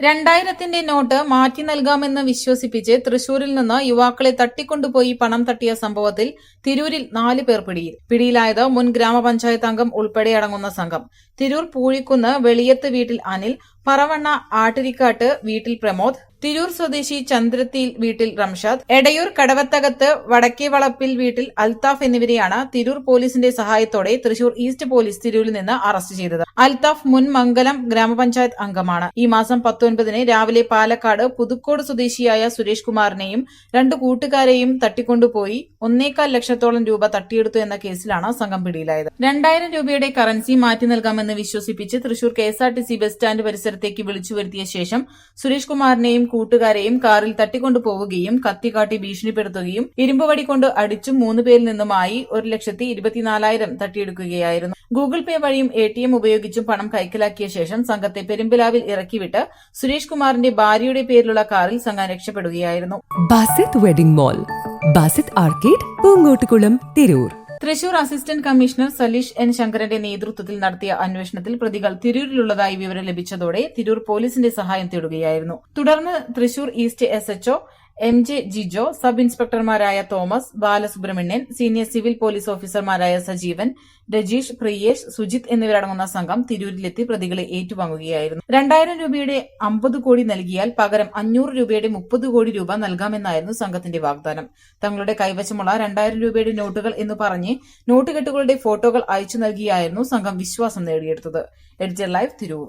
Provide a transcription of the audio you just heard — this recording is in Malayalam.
രണ്ടായിരത്തിന്റെ നോട്ട് മാറ്റി നൽകാമെന്ന് വിശ്വസിപ്പിച്ച് തൃശൂരിൽ നിന്ന് യുവാക്കളെ തട്ടിക്കൊണ്ടുപോയി പണം തട്ടിയ സംഭവത്തിൽ തിരൂരിൽ നാല് പേർ പിടിയിൽ. പിടിയിലായത് മുൻ ഗ്രാമപഞ്ചായത്ത് അംഗം ഉൾപ്പെടെ അടങ്ങുന്ന സംഘം. തിരൂർ പൂഴിക്കുന്ന് വെളിയത്ത് വീട്ടിൽ അനിൽ പറവണ്ണ ആട്ടിരിക്കാട്ട് വീട്ടിൽ പ്രമോദ് തിരൂർ സ്വദേശി ചന്ദ്രത്തിൽ വീട്ടിൽ റംഷാദ് എടയൂർ കടവത്തകത്ത് വടക്കേ വളപ്പിൽ വീട്ടിൽ അൽത്താഫ് എന്നിവരെയാണ് തിരൂർ പോലീസിന്റെ സഹായത്തോടെ തൃശൂർ ഈസ്റ്റ് പോലീസ് തിരൂരിൽ നിന്ന് അറസ്റ്റ് ചെയ്തത്. അൽത്താഫ് മുൻ മംഗലം ഗ്രാമപഞ്ചായത്ത് അംഗമാണ്. ഈ മാസം പത്തൊൻപതിന് രാവിലെ പാലക്കാട് പുതുക്കോട് സ്വദേശിയായ സുരേഷ് കുമാറിനെയും രണ്ട് കൂട്ടുകാരെയും തട്ടിക്കൊണ്ടുപോയി ഒന്നേകാൽ ലക്ഷത്തോളം രൂപ തട്ടിയെടുത്തു എന്ന കേസിലാണ് സംഘം പിടിയിലായത്. രണ്ടായിരം രൂപയുടെ കറൻസി മാറ്റി നൽകാമെന്ന് വിശ്വസിപ്പിച്ച് തൃശൂർ കെ ബസ് സ്റ്റാൻഡ് പരിസരത്തേക്ക് വിളിച്ചു വരുത്തിയ ശേഷം സുരേഷ് കുമാറിനെയും കൂട്ടുകാരെയും കാറിൽ തട്ടിക്കൊണ്ടുപോവുകയും കത്തിക്കാട്ടി ഭീഷണിപ്പെടുത്തുകയും ഇരുമ്പുവടി കൊണ്ട് അടിച്ചും മൂന്ന് പേരിൽ നിന്നുമായി ഒരു ലക്ഷത്തി ഇരുപത്തിനാലായിരം തട്ടിയെടുക്കുകയായിരുന്നു. ഗൂഗിൾ പേ വഴിയും എ ടി എം ഉപയോഗിച്ചും പണം കൈക്കലാക്കിയ ശേഷം സംഘത്തെ പെരുമ്പിലാവിൽ ഇറക്കിവിട്ട് സുരേഷ് കുമാറിന്റെ ഭാര്യയുടെ പേരിലുള്ള കാറിൽ സംഘം രക്ഷപ്പെടുകയായിരുന്നു. Basith wedding mall Basith arcade Poongottukulam Tirur. Thrissur assistant commissioner Saleesh N ശങ്കരന്റെ നേതൃത്വത്തിൽ നടത്തിയ അന്വേഷണത്തിൽ പ്രതികൾ തിരൂരിലുള്ളതായി വിവരം ലഭിച്ചതോടെ തിരൂർ പോലീസിന്റെ സഹായം തേടുകയായിരുന്നു. തുടർന്ന് Thrissur east S HO M J Jijo sub ഇൻസ്പെക്ടർമാരായ Thomas Balasubramanian senior civil police ഓഫീസർമാരായ സജീവൻ രജീഷ് പ്രിയേഷ് സുജിത് എന്നിവരടങ്ങുന്ന സംഘം തിരൂരിലെത്തി പ്രതികളെ ഏറ്റുവാങ്ങുകയായിരുന്നു. രണ്ടായിരം രൂപയുടെ അമ്പത് കോടി നൽകിയാൽ പകരം അഞ്ഞൂറ് രൂപയുടെ മുപ്പത് കോടി രൂപ നൽകാമെന്നായിരുന്നു സംഘത്തിന്റെ വാഗ്ദാനം. തങ്ങളുടെ കൈവശമുള്ള രണ്ടായിരം രൂപയുടെ നോട്ടുകൾ എന്ന് പറഞ്ഞ് നോട്ടുകെട്ടുകളുടെ ഫോട്ടോകൾ അയച്ചു നൽകിയായിരുന്നു സംഘം വിശ്വാസം നേടിയെടുത്തത്. Editor Live Tirur.